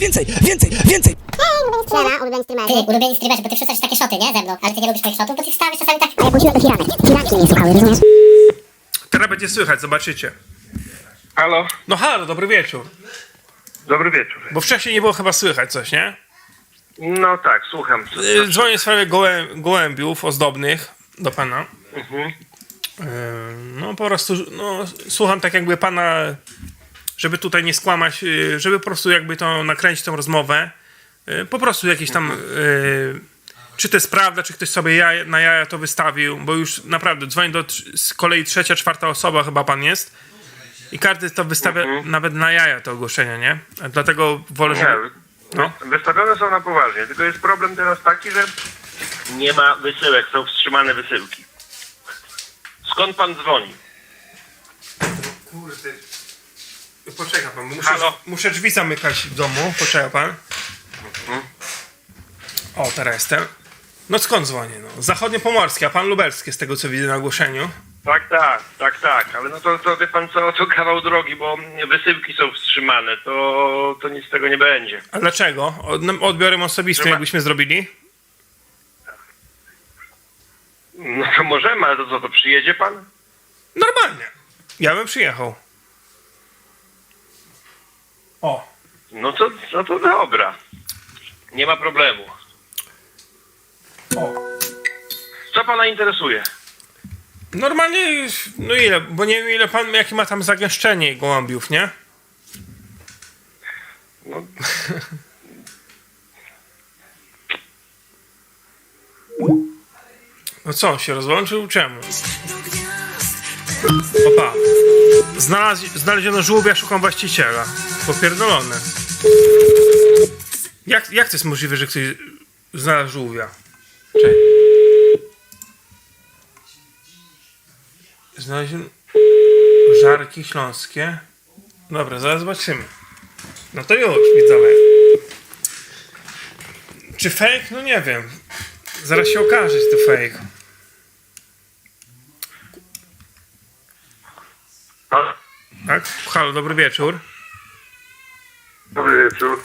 Więcej, więcej, więcej! Siema, ulubieni streamerzy. Ty, ulubieni streamerzy, bo ty wrzucasz takie szoty, nie? Ze mną. Ale ty nie lubisz moich szotów, bo ty wstawisz czasami tak... A ja puściłem do firamy. Firanki mnie słuchały, rozumiesz? Teraz będzie słychać, zobaczycie. Halo, No halo, dobry wieczór. dobry wieczór. Bo wcześniej nie było chyba słychać coś, nie? No tak, słucham. Y, Dzwonię w sprawie gołę, gołębiów ozdobnych do pana. Mhm. Y, No po prostu, no, słucham tak jakby pana, żeby tutaj nie skłamać, y, żeby po prostu jakby to nakręcić tą rozmowę. Y, Po prostu jakieś tam, y, czy to jest prawda, czy ktoś sobie jaja, na jaja to wystawił, bo już naprawdę dzwoni do z kolei trzecia, czwarta osoba chyba pan jest. I każdy to wystawia nawet na jaja te ogłoszenia, nie? Dlatego wolę, Nie, żeby... No. wystawione są na poważnie, tylko jest problem teraz taki, że nie ma wysyłek, są wstrzymane wysyłki. Skąd pan dzwoni? Kurde. Poczeka pan, bo muszę, Halo? muszę drzwi zamykać w domu. Poczeka pan. O, teraz jestem. No skąd dzwonię? No? Zachodniopomorskie, a pan lubelskie z tego co widzę na ogłoszeniu. Tak, tak, tak, tak, ale no to, to wie pan co, to kawał drogi, bo wysyłki są wstrzymane, to, to nic z tego nie będzie. A dlaczego? Od, no, odbiorem osobistym Trzeba- jakbyśmy zrobili? No to możemy, ale to co, to przyjedzie pan? Normalnie. Ja bym przyjechał. O. No to, no to dobra. Nie ma problemu. O. Co pana interesuje? Normalnie, no ile, bo nie wiem ile pan, jakie ma tam zagęszczenie gołębiów, nie? No, No co, on się rozłączył? Czemu? Opa. Znalaz, znaleziono żółwia, szukam właściciela. Popierdolone. Jak, jak to jest możliwe, że ktoś znalazł żółwia? Cześć. Znaleziono żarki śląskie. Dobra, zaraz zobaczymy. No to już, widzowie. Czy fake? No nie wiem. Zaraz się okaże, czy to fake. a, Tak? Halo, dobry wieczór. dobry wieczór.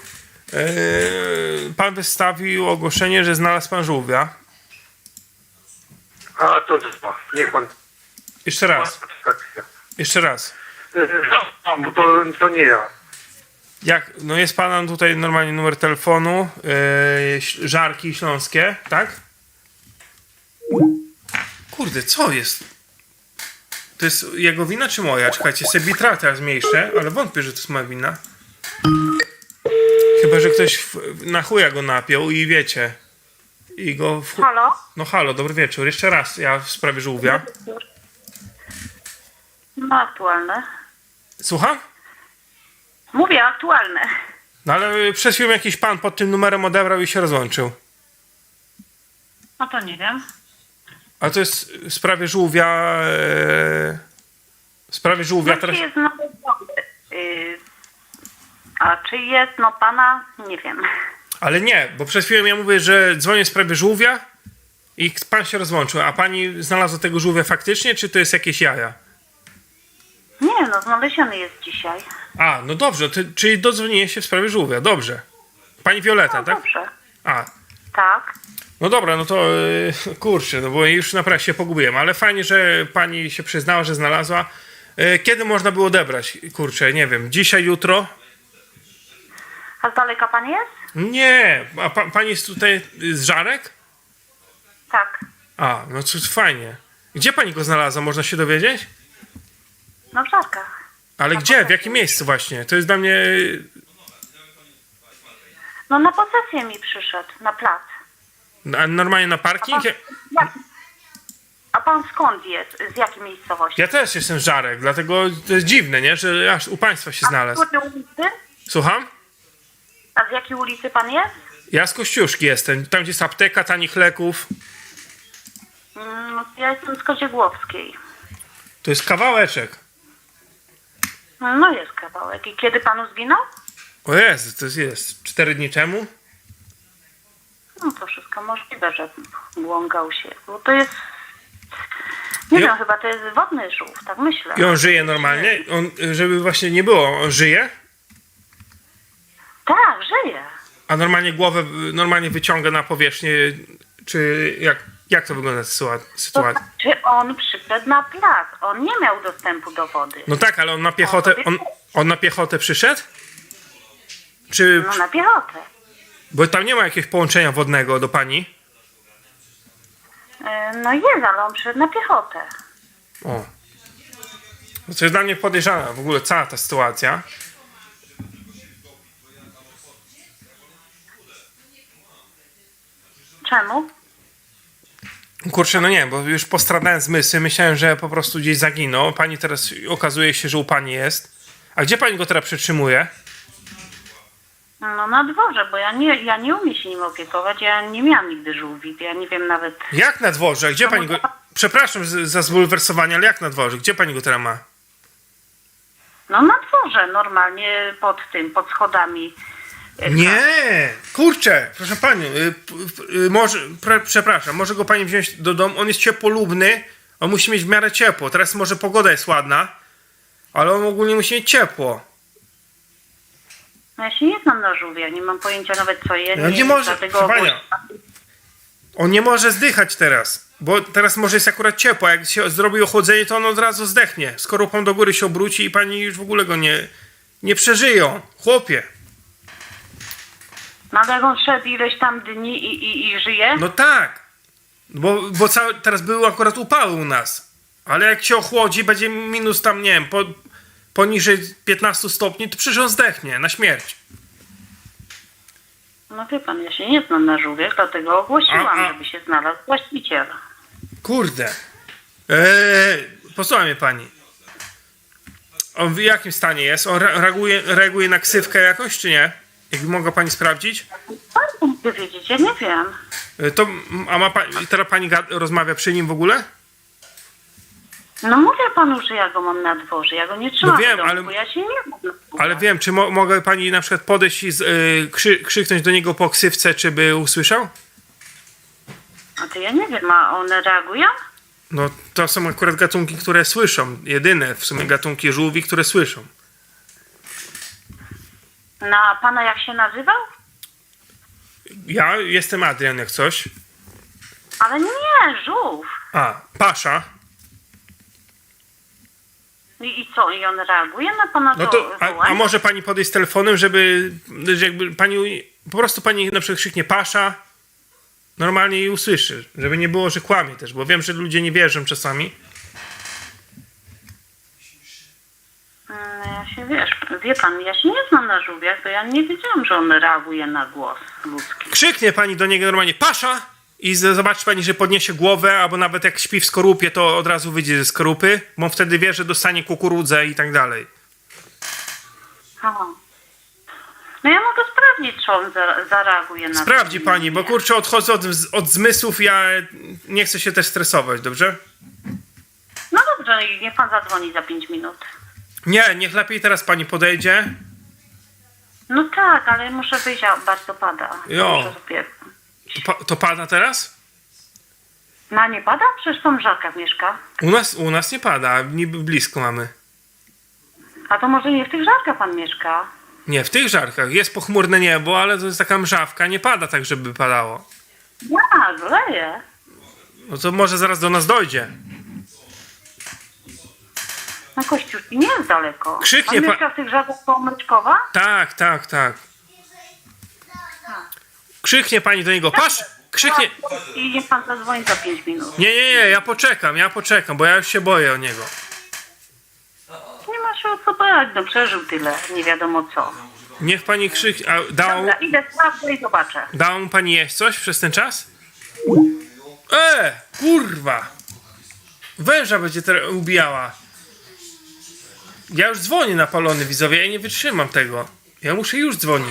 Yy, pan wystawił ogłoszenie, że znalazł pan żółwia. A to co? Niech pan. Jeszcze raz. Jeszcze raz. No, bo to, to nie ja. Jak, no jest pana tutaj normalnie numer telefonu, yy, żarki śląskie, tak? Kurde, co jest? To jest jego wina czy moja? Czekajcie, sobie bitra teraz zmniejszę, ale wątpię, że to jest moja wina. Chyba, że ktoś w, na chuja go napiął i wiecie. I go w, chu- Halo? No halo, dobry wieczór. Jeszcze raz, ja w sprawie żółwia. No aktualne. Słucham? Mówię aktualne. No ale przed chwilą jakiś pan pod tym numerem odebrał i się rozłączył. No to nie wiem. A to jest w sprawie żółwia. E, w sprawie żółwia teraz. jest nowy yy, A czy jest no pana? Nie wiem. Ale nie, bo przed chwilą ja mówię, że dzwonię w sprawie żółwia i pan się rozłączył. A pani znalazła tego żółwia faktycznie, czy to jest jakieś jaja? Nie no, znaleziony jest dzisiaj. A, no dobrze, to, czyli dodzwoniłem się w sprawie żółwia. Dobrze. Pani Wioleta, No tak? dobrze. A, Tak. No dobra, no to e, kurczę, no bo już naprawdę się pogubiłem, ale fajnie, że pani się przyznała, że znalazła. E, Kiedy można było odebrać? Kurczę, nie wiem, dzisiaj, jutro? A z daleka pan jest? Nie, a pa, pani jest tutaj z Żarek? Tak. A, no to fajnie. Gdzie pani go znalazła, można się dowiedzieć? No w żarkach. Ale gdzie, w jakim miejscu właśnie? To jest dla mnie... No na posesję mi przyszedł, na plac. A normalnie na A pan, parking? Ja, jak, a pan skąd jest? Z jakiej miejscowości? ja też jestem Żarek, dlatego to jest dziwne, nie? Że aż u państwa się A z znalazł. której ulicy? Słucham? A z jakiej ulicy pan jest? Ja z Kościuszki jestem, tam gdzie jest apteka tanich leków. Mm, ja jestem z Koziegłowskiej. To jest kawałeczek. No jest kawałek. I kiedy panu zginął? O Jezu, to jest, jest. Cztery dni temu? No to wszystko możliwe, że błąkał się. Bo to jest. Nie Jo- wiem, chyba to jest wodny żółw, tak myślę. I on żyje normalnie? On, żeby właśnie nie było, on żyje? Tak, żyje. A normalnie głowę normalnie wyciąga na powierzchnię, czy jak, jak to wygląda sytuacja? znaczy on przyszedł na plac. On nie miał dostępu do wody. No tak, ale on na piechotę, on, on na piechotę przyszedł? Czy, No na piechotę. Bo tam nie ma jakiegoś połączenia wodnego do pani? E, No jest, ale on przyszedł na piechotę. O. To jest dla mnie podejrzana w ogóle cała ta sytuacja. Czemu? Kurczę, no nie, bo już postradałem zmysły, myślałem, że po prostu gdzieś zaginął. Pani teraz okazuje się, że u pani jest. A gdzie pani go teraz przetrzymuje? No na dworze, bo ja nie, ja nie umiem się nim opiekować. Ja nie miałam nigdy żółwi. Ja nie wiem nawet... Jak na dworze? Gdzie pani go... Przepraszam za zbulwersowanie, ale jak na dworze? Gdzie pani go teraz ma? No na dworze, normalnie pod tym, pod schodami. Nie! Kurczę, proszę pani, y, y, może, pre, przepraszam, może go pani wziąć do domu, on jest ciepłolubny, on musi mieć w miarę ciepło, teraz może pogoda jest ładna, ale on ogólnie musi mieć ciepło. No ja się nie znam na żółwiach, nie mam pojęcia nawet co je. No nie może, proszę On nie może zdychać teraz, bo teraz może jest akurat ciepło, jak się zrobi ochłodzenie, to on od razu zdechnie. Skorupą do góry się obróci i pani już w ogóle go nie, nie przeżyją. Chłopie, No ale on szedł ileś tam dni i, i, i żyje? no tak, bo, bo cały, teraz były akurat upały u nas, ale jak się ochłodzi, będzie minus tam, nie wiem, po, poniżej 15 stopni, to przecież on zdechnie na śmierć. No wie pan, ja się nie znam na żółwiach, dlatego ogłosiłam, A, a- żeby się znalazł właściciel. Kurde. Eee, posłuchaj mnie pani. On w jakim stanie jest? On re- reaguje, reaguje na ksywkę jakoś, czy nie? Jakby mogła pani sprawdzić? Pan mógłby wiedzieć, ja nie wiem. E, To, a ma pani, teraz pani rozmawia przy nim w ogóle? No mówię panu, że ja go mam na dworze, ja go nie trzymam No wiem, w ale- bo ja się nie. Ale wiem, czy mo- mogę pani na przykład podejść i z, y, krzy- krzyknąć do niego po ksywce, czy by usłyszał? A to ja nie wiem, a one reagują? No to są akurat gatunki, które słyszą. Jedyne w sumie gatunki żółwi, które słyszą. Na pana jak się nazywał? Ja jestem Adrian, jak coś. Ale nie, żółw. A, Pasza. I, I co, i on reaguje na pana No to a, a może pani podejść z telefonem, żeby, że jakby pani, po prostu pani na przykład krzyknie Pasza, normalnie i usłyszy, żeby nie było, że kłamie też, bo wiem, że ludzie nie wierzą czasami. Mm, Ja się, wiesz, wie pan, ja się nie znam na żółwiach, to ja nie wiedziałam, że on reaguje na głos ludzki. Krzyknie pani do niego normalnie Pasza i zobaczy pani, że podniesie głowę, albo nawet jak śpi w skorupie, to od razu wyjdzie ze skorupy, bo wtedy wie, że dostanie kukurudzę i tak dalej. Aha. No ja mogę sprawdzić, czy on za, zareaguje na Sprawdzi to. pani, bo Nie. kurczę, odchodzę od, od zmysłów, ja nie chcę się też stresować, dobrze? No dobrze, i niech pan zadzwoni za 5 minut. Nie, niech lepiej teraz pani podejdzie. No tak, ale muszę wyjść, a bardzo pada. Jo. Muszę. To, pa, to pada teraz? No nie pada? Przecież tam żarka mieszka. U nas, u nas nie pada, niby blisko mamy. A to może nie w tych żarkach pan mieszka? Nie, w tych żarkach jest pochmurne niebo, ale to jest taka mrzawka, nie pada tak, żeby padało. Ja, zleje. No to może zaraz do nas dojdzie. Na Kościuszki nie jest daleko. Krzyknie pan pa- mieszka w tych żarkach koło Mryczkowa? Tak, tak, tak. Krzyknie pani do niego, patrz! Krzyknie. I niech pan zadzwoni za 5 minut. Nie, nie, nie, ja poczekam, ja poczekam, bo ja już się boję o niego. Nie ma się o co bać, no przeżył tyle, nie wiadomo co. Niech pani krzyknie. A dała, mu- Dobra, idę sprawdzę i zobaczę. dała mu pani jeść coś przez ten czas? E, kurwa! Węża będzie teraz ubijała. Ja już dzwonię na palony widzowie, ja nie wytrzymam tego. Ja muszę już dzwonić.